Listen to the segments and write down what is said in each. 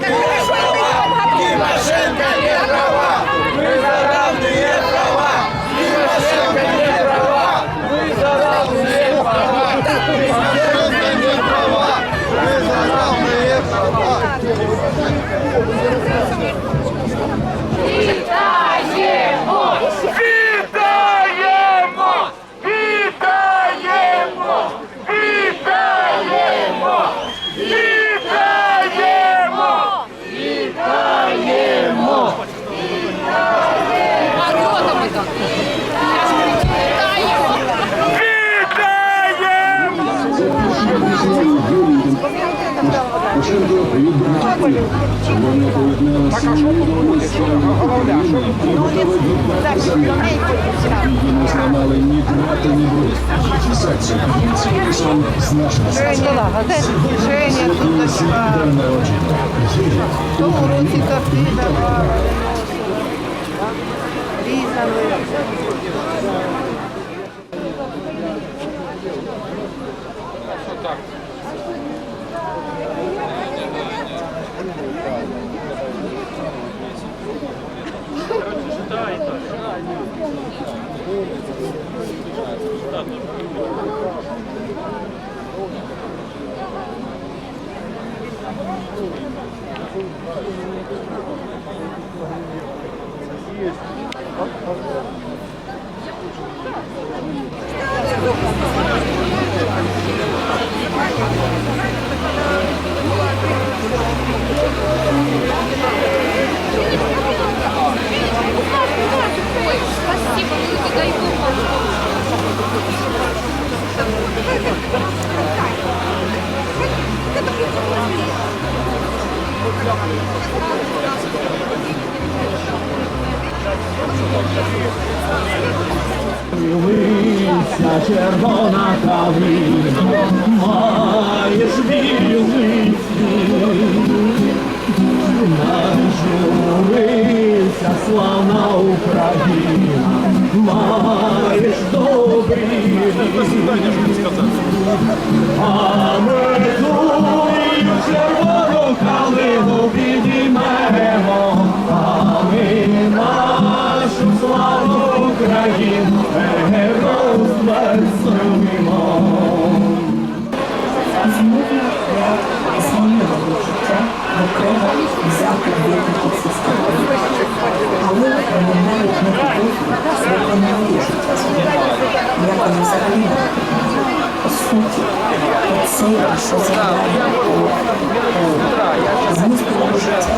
Come on. Братів. Червона поєднала Її не зламали давали. Різали. Дивися, червона калина, маєш білий Нажурися, славна Україна, маєш добрий А славну Україну розверсуємо. Змінює змінювали життя окремо взяти бідних систем. Але вони не по суті, це що загадає зміст того життя.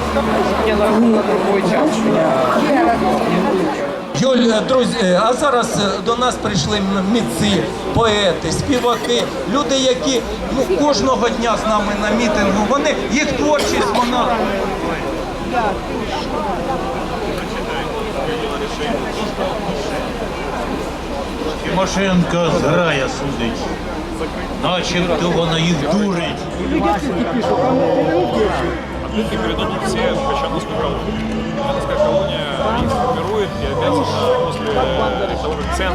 Коли бачення Юль, е, друзі, е, а зараз е, до нас прийшли митці, поети, співаки, люди, які ну, кожного дня з нами на мітингу. Вони їх творчість, вона Тимошенко зграя судить, начебто вона їх дурить.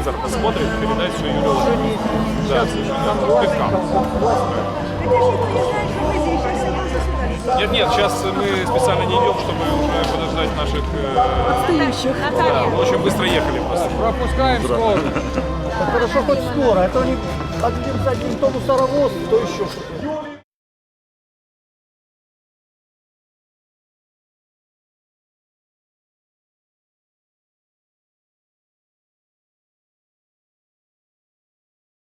Как цензор посмотрит, передать все Юлию Лаврову. Да, совершенно. Пивка. Нет, нет, сейчас мы специально не идем, чтобы уже подождать наших... Отстающих. Да, мы очень быстро ехали просто. Пропускаем скоро. Хорошо хоть скоро, а то они один за одним то мусоровоз, то еще что-то.